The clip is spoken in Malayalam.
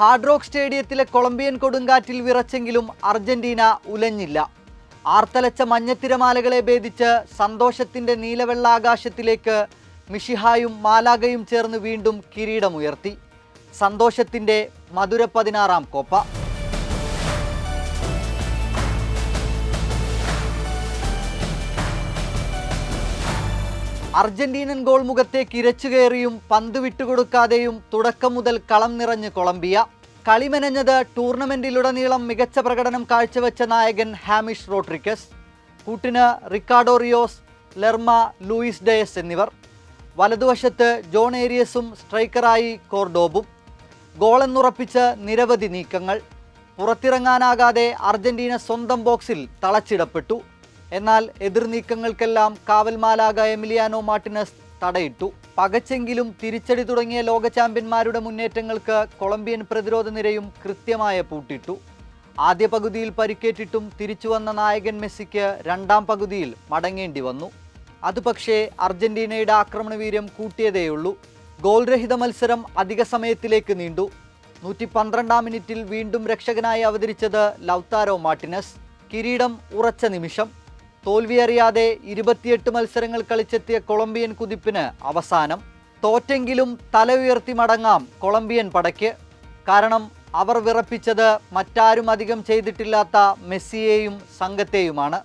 ഹാർഡ് റോക്ക് സ്റ്റേഡിയത്തിലെ കൊളംബിയൻ കൊടുങ്കാറ്റിൽ വിറച്ചെങ്കിലും അർജന്റീന ഉലഞ്ഞില്ല. ആർത്തലച്ച മഞ്ഞത്തിരമാലകളെ ഭേദിച്ച് സന്തോഷത്തിന്റെ നീലവെള്ളാകാശത്തിലേക്ക് മിഷിഹായും മാലാഗയും ചേർന്ന് വീണ്ടും കിരീടമുയർത്തി. സന്തോഷത്തിന്റെ മധുര പതിനാറാം കോപ്പ. അർജന്റീനൻ ഗോൾ മുഖത്തേക്ക് ഇരച്ചുകയറിയും പന്ത് വിട്ടുകൊടുക്കാതെയും തുടക്കം മുതൽ കളം നിറഞ്ഞ് കൊളംബിയ. കളിമെനഞ്ഞത് ടൂർണമെന്റിലുടനീളം മികച്ച പ്രകടനം കാഴ്ചവെച്ച നായകൻ ഹാമിഷ് റോഡ്രിക്കസ് കൂട്ടിന് Ricardo Rios Lerma Luis Diaz എന്നിവർ. വലതുവശത്ത് ജോൺ ഏരിയസും സ്ട്രൈക്കറായി കോർഡോബും. ഗോളെന്നുറപ്പിച്ച് നിരവധി നീക്കങ്ങൾ. പുറത്തിറങ്ങാനാകാതെ അർജന്റീന സ്വന്തം ബോക്സിൽ തളച്ചിടപ്പെട്ടു. എന്നാൽ എതിർനീക്കങ്ങൾക്കെല്ലാം കാവൽമാലാക എമിലിയാനോ മാർട്ടിനസ് തടയിട്ടു. പകച്ചെങ്കിലും തിരിച്ചടി തുടങ്ങിയ ലോക ചാമ്പ്യന്മാരുടെ മുന്നേറ്റങ്ങൾക്ക് കൊളംബിയൻ പ്രതിരോധ നിരയും കൃത്യമായ പൂട്ടിട്ടു. ആദ്യ പകുതിയിൽ പരിക്കേറ്റിട്ടും തിരിച്ചു വന്ന നായകൻ മെസ്സിക്ക് രണ്ടാം പകുതിയിൽ മടങ്ങേണ്ടി വന്നു. അതുപക്ഷേ അർജന്റീനയുടെ ആക്രമണവീര്യം കൂട്ടിയതേയുള്ളൂ. ഗോൾരഹിത മത്സരം അധിക സമയത്തിലേക്ക് നീണ്ടു. നൂറ്റി പന്ത്രണ്ടാം മിനിറ്റിൽ വീണ്ടും രക്ഷകനായി അവതരിച്ചത് ലൗത്താരോ മാർട്ടിനസ്. കിരീടം ഉറച്ച നിമിഷം. തോൽവിയറിയാതെ ഇരുപത്തിയെട്ട് മത്സരങ്ങൾ കളിച്ചെത്തിയ കൊളംബിയൻ കുതിപ്പിന് അവസാനം തോറ്റെങ്കിലും തല ഉയർത്തി മടങ്ങാം കൊളംബിയൻ പടയ്ക്ക്. കാരണം അവർ വിറപ്പിച്ചത് മറ്റാരും അധികം ചെയ്തിട്ടില്ലാത്ത മെസ്സിയെയും സംഘത്തെയുമാണ്.